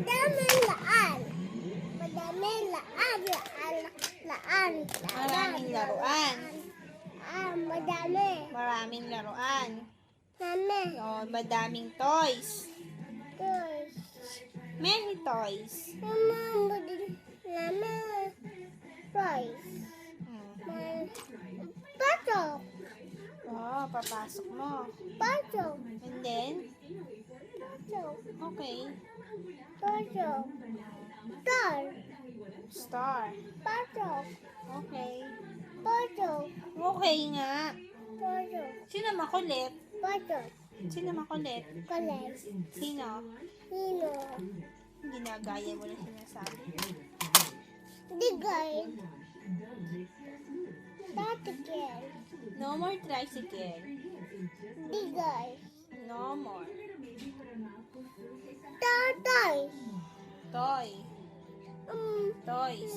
Madaming laan. Madaming laan. Laan. Laan. Maraming laruan. Ah, madami. Maraming laruan. Mami. O, madaming toys. Guys. Many toys. Mama, madaming. Mama. Rice. Hmm. Pasok. Oh, papasok mo. Pasok. Okay. Pasok. Star. Star. Pasok. Okay. Pasok. Okay nga. Pasok. Sino makulit? Pasok. Sino makulit? College. Sino? Hino. Ginagaya mo na sinasabi. Digay. Tatikel. No more tricycle. Digay. No more. Toy. Um, Toys.